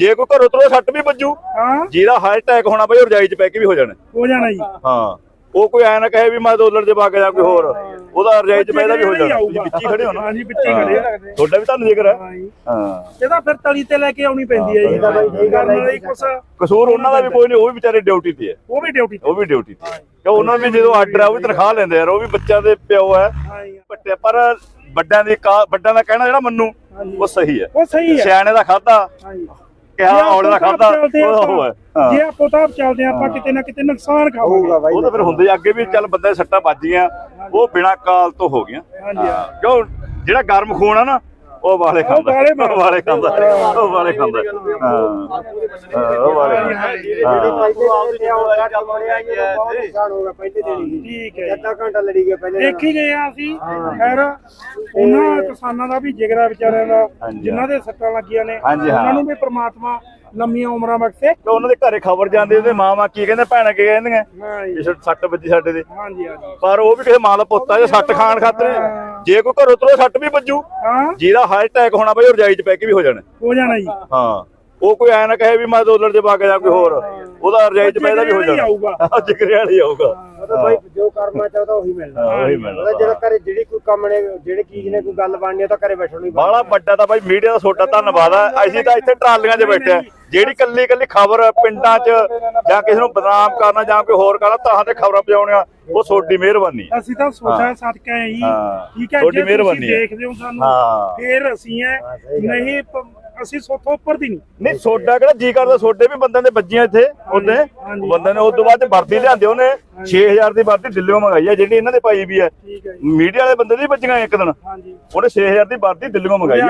ਜੇ ਕੋਈ ਘਰੋਂ ਤੋਂ ਸੱਟ ਵੀ ਵੱਜੂ। ਹਾਂ। ਜਿਹਦਾ ਹਾਰਟ ਅਟੈਕ ਹੋਣਾ ਬਈ ਉਹ ਰਜਾਈ 'ਚ ਪੈ ਕੇ ਵੀ ਹੋ ਜਾਣਾ। ਹੋ ਜਾਣਾ ਜੀ। ਹਾਂ। ਉਹ ਕੋਈ ਐ ਨਾ ਕਹੇ ਵੀ ਮੈਂ ਦੋਲਰ ਦੇ ਬਾਗ ਜਾਂ ਕੋਈ ਹੋਰ। ਉਹਦਾ ਰਜਾਈ 'ਚ ਪੈਦਾ ਵੀ ਹੋ ਜਾਣਾ। ਤੁਸੀਂ ਵਿੱਚ ਹੀ ਖੜੇ ਹੋ ਨਾ। ਹਾਂਜੀ ਵਿੱਚ ਹੀ ਖੜੇ ਆ। ਤੁਹਾਡਾ ਵੀ ਤੁਹਾਨੂੰ ਜ਼ਿਕਰ ਹੈ। ਹਾਂ ਹਾਂ। ਇਹਦਾ ਫਿਰ ਤਲੀ ਤੇ ਲੈ ਕੇ ਆਉਣੀ ਪੈਂਦੀ ਹੈ ਜੀ। ਕਰਨ ਵਾਲੀ ਕੁਛ। ਕਸੂਰ ਉਹਨਾਂ ਦਾ ਵੀ ਕੋਈ ਨਹੀਂ ਉਹ ਵੀ ਵਿਚਾਰੇ ਡਿਊਟੀ ਤੇ ਹੈ। ਉਹ ਵੀ ਡਿਊਟੀ ਉਹ ਵੀ ਡਿਊਟੀ ਤੇ। ਕਿਉਂ ਉਹਨਾਂ ਵੀ ਜਦੋਂ ਆਰਡਰ ਆ ਉਹ ਵੀ ਤਨਖਾਹ ਲੈਂਦੇ ਯਾਰ ਉਹ ਵੀ ਬੱਚਿਆਂ ਦੇ ਪਿਓ ਹੈ। ਹਾਂ ਜੀ। ਪੱਟੇ ਪਰ ਵੱਡਿਆਂ ਦੀ ਵੱਡਿਆਂ ਦਾ ਕਹਿਣਾ ਜਿਹੜਾ ਮੰਨੂ ਉਹ ਸਹੀ ਹੈ। ਉਹ ਸਹੀ ਹੈ। ਸਿਆਣੇ ਦਾ ਖਾਦਾ ਹਾਂ ਕਿਹਾ ਦਾ ਖਾਦਾ ਆਪਾਂ-। ਜੇ ਚੱਲਦੇ ਕਿਤੇ ਨਾ ਕਿਤੇ ਨੁਕਸਾਨ ਖਾਵਾਂਗੇ ਉਹ ਤਾਂ ਫਿਰ ਹੁੰਦੇ ਅੱਗੇ ਵੀ ਚੱਲ ਬੰਦੇ ਸੱਟਾਂ ਵੱਜੀਆਂ ਉਹ ਬਿਨਾ ਕਾਲ ਤੋਂ ਹੋ ਗਈਆਂ। ਹਾਂਜੀ। ਕਿਉਂ? ਜਿਹੜਾ ਗਰਮ ਖੂਨ ਆ ਨਾ ਉਹ ਵਾਲੇ ਖਾਂਦਾ। ਉਹ ਵਾਲੇ ਖਾਂਦਾ। ਉਹ ਵਾਲੇ ਖਾਂਦਾ। ਹਾਂ। ਉਹ ਵਾਲੇ। ਠੀਕ ਹੈ ਜੀ। ਅੱਧਾ ਘੰਟਾ ਲੜੀ ਗਏ ਪਹਿਲੇ ਦੇਖ ਗਏ ਆ ਅਸੀਂ। ਖੈਰ ਉਹਨਾਂ ਕਿਸਾਨਾਂ ਦਾ ਵੀ ਜਿਗਰਾ ਵਿਚਾਰਿਆਂ ਦਾ ਜਿਨ੍ਹਾਂ ਦੇ ਸੱਟਾਂ ਲੱਗੀਆਂ ਨੇ। ਉਹਨਾਂ ਨੂੰ ਵੀ ਪ੍ਰਮਾਤਮਾ ਲੰਮੀਆਂ ਉਮਰਾਂ ਬਖਸ਼ੇ। ਤੇ ਉਹਨਾਂ ਦੇ ਘਰੇ ਖਬਰ ਜਾਂਦੀ ਉਹਦੇ ਮਾਂ ਕੀ ਕਹਿੰਦੇ ਭੈਣਾਂ ਕੀ ਕਹਿੰਦੀਆਂ? ਜਿਸ ਸੱਟ ਵੱਜੀ ਸਾਡੇ ਦੇ ਹਾਂਜੀ ਹਾਂਜੀ। ਪਰ ਉਹ ਵੀ ਕਿਸੇ ਮਾਂ ਦਾ ਪੁੱਤ ਆ ਜੇ ਸੱਟ ਖਾਣ ਖਾਤਰ। ਜੇ ਕੋਈ ਘਰੋਂ ਤੋਂ ਸੱਟ ਵੀ ਵੱਜੂ। ਹਾਂ। ਜਿਹਦਾ ਹਾਰਟ ਅਟੈਕ ਹੋਣਾ ਬਈ ਉਹ ਰਜਾਈ 'ਚ ਪੈ ਕੇ ਵੀ ਹੋ ਜਾਣਾ। ਹੋ ਜਾਣਾ ਜੀ। ਹਾਂ। ਉਹ ਕੋਈ ਐ ਨਾ ਕਹੇ ਵੀ ਮੈਂ ਦੋਲਰ ਦੇ ਬਾਗ ਜਾਂ ਕੋਈ ਹੋਰ। ਉਹਦਾ ਰਜਾਈ 'ਚ ਪੈਦਾ ਵੀ ਹੋ ਜਾਣਾ। ਜਿਗਰੇ ਵਾਲਾ ਆਊਗਾ। ਉਹ ਤਾਂ ਬਾਈ ਜੋ ਕਰਮਾ ਚਾਹਦਾ ਉਹੀ ਮਿਲਣਾ। ਉਹੀ ਉਹਦਾ ਮਿਲਦਾ ਜਿਹੜਾ ਘਰੇ ਜਿਹੜੀ ਕੋਈ ਕੰਮ ਨੇ ਜਿਹੜੀ ਚੀਜ਼ ਨੇ ਕੋਈ ਗੱਲ ਬਣਨੀ ਤਾਂ ਘਰੇ ਬੈਠਣ ਨੂੰ ਬਾਲਾ ਵੱਡਾ ਤਾਂ ਬਾਈ ਮੀਡੀਆ ਦਾ ਛੋਟਾ ਧੰਨਵਾਦ ਆ। ਅਸੀਂ ਤਾਂ ਇੱਥੇ ਟਰਾਲੀਆਂ 'ਚ ਬੈਠੇ ਆ। ਜਿਹੜੀ ਕੱਲੀ ਕੱਲੀ ਖਬਰ ਪਿੰਡਾਂ 'ਚ ਜਾਂ ਕਿਸੇ ਨੂੰ ਬਦਨਾਮ ਕਰਨਾ ਜਾਂ ਕੋਈ ਹੋਰ ਕਰਨਾ ਤਾਂ ਤੇ ਖਬਰਾਂ ਪਹੁੰਚਾਉਣੀਆਂ ਉਹ ਤੁਹਾਡੀ ਮਿਹਰਬਾਨੀ ਅਸੀਂ ਤਾਂ ਸੋਚਿਆ ਸਦਕਾ ਹੈ ਜੀ। ਠੀਕ ਹੈ ਤੁਹਾਡੀ ਜੇ ਤੁਸੀਂ ਮਿਹਰਬਾਨੀ। ਦੇਖਦੇ ਹੋ ਸਾਨੂੰ। ਫੇਰ ਅਸੀਂ ਹੈ ਨਹੀਂ ਅਸੀਂ ਸੋਥੋਂ ਉੱਪਰ ਦੀ ਨਹੀਂ। ਨਹੀਂ ਸੋਡਾ ਕਿਹੜਾ ਜੀ ਕਰਦਾ ਸੋਡੇ ਵੀ ਬੰਦਿਆਂ ਦੇ ਵੱਜੀਆਂ ਇੱਥੇ ਉਹਦੇ। ਹਾਂਜੀ। ਬੰਦੇ ਨੇ ਉਸ ਤੋਂ ਬਾਅਦ ਵਰਦੀ ਲਿਆਂਦੇ ਉਹਨੇ 6000 ਦੀ ਵਰਦੀ ਦਿੱਲੀੋਂ ਮੰਗਾਈ ਹੈ ਜਿਹੜੀ ਇਹਨਾਂ ਦੇ ਪਾਈ ਵੀ ਹੈ ਹੈ ਮੀਡੀਆ ਵਾਲੇ ਬੰਦੇ ਦੀ ਵੱਜੀਆਂ ਇੱਕ ਦਿਨ। ਉਹਨੇ 6000 ਦੀ ਵਰਦੀ ਦਿੱਲੀੋਂ ਮੰਗਾਈ ਹੈ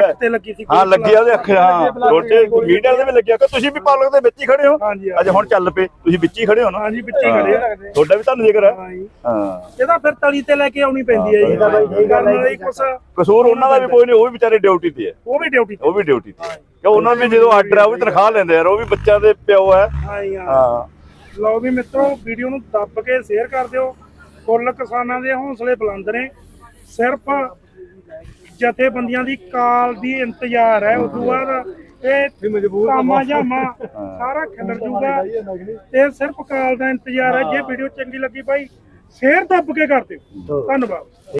ਹਾਂ ਲੱਗੀ ਉਹਦੇ ਅੱਖ ਹਾਂ। ਰੋਟੇ ਮੀਡੀਆ ਦੇ ਵੀ ਲੱਗਿਆ ਕਿ ਤੁਸੀਂ ਵੀ ਪਾਲਕ ਦੇ ਵਿੱਚ ਹੀ ਖੜੇ ਹੋ। ਅੱਜ ਹੁਣ ਚੱਲ ਪਏ ਤੁਸੀਂ ਵਿੱਚ ਹੀ ਖੜੇ ਹੋ ਨਾ। ਹਾਂਜੀ ਵਿੱਚੇ ਖੜੇ ਆ ਤੁਹਾਡਾ ਵੀ ਤੁਹਾਨੂੰ ਜ਼ਿਕਰ ਹੈ ਹਾਂ। ਹਾਂ ਇਹਦਾ ਫਿਰ ਤਲੀ ਤੇ ਲੈ ਕੇ ਆਉਣੀ ਪੈਂਦੀ ਹੈ ਜੀ। ਕਰਨ ਵਾਲੀ ਕੁਛ ਕਸੂਰ ਉਹਨਾਂ ਦਾ ਵੀ ਕੋਈ ਨਹੀਂ ਉਹ ਵੀ ਵਿਚਾਰੇ ਡਿਊਟੀ ਤੇ ਹੈ ਉਹ ਵੀ ਡਿਊਟੀ ਉਹ ਵੀ ਡਿਊਟੀ ਤੇ ਕਿਉਂ ਉਹਨਾਂ ਨੂੰ ਵੀ ਜਦੋਂ ਆਰਡਰ ਆ ਉਹ ਵੀ ਤਨਖਾਹ ਲੈਂਦੇ ਯਾਰ ਉਹ ਵੀ ਬੱਚਿਆਂ ਦੇ ਪਿਓ ਹੈ ਹਾਂ। ਲਓ ਵੀ ਮਿੱਤਰੋ ਵੀਡੀਓ ਨੂੰ ਦੱਬ ਕੇ ਸ਼ੇਅਰ ਕਰ ਦਿਓ। ਕੁੱਲ ਕਿਸਾਨਾਂ ਦੇ ਹੌਸਲੇ ਬੁਲੰਦ ਨੇ। ਸਿਰਫ ਜਥੇਬੰਦੀਆਂ ਦੀ ਕਾਲ ਦੀ ਇੰਤਜ਼ਾਰ ਹੈ ਉਸ ਤੋਂ ਬਾਅਦ ਇਹ ਕਾਮਾ ਜਾਮਾ ਸਾਰਾ ਖਿਲਰ ਜੂਗਾ। ਤੇ ਸਿਰਫ ਕਾਲ ਦਾ ਇੰਤਜ਼ਾਰ ਹੈ ਜੇ ਵੀਡੀਓ ਚੰਗੀ ਲੱਗੀ ਭਾਈ ਸ਼ੇਅਰ ਦੱਬ ਕੇ ਕਰ ਦਿਓ। ਧੰਨਵਾਦ।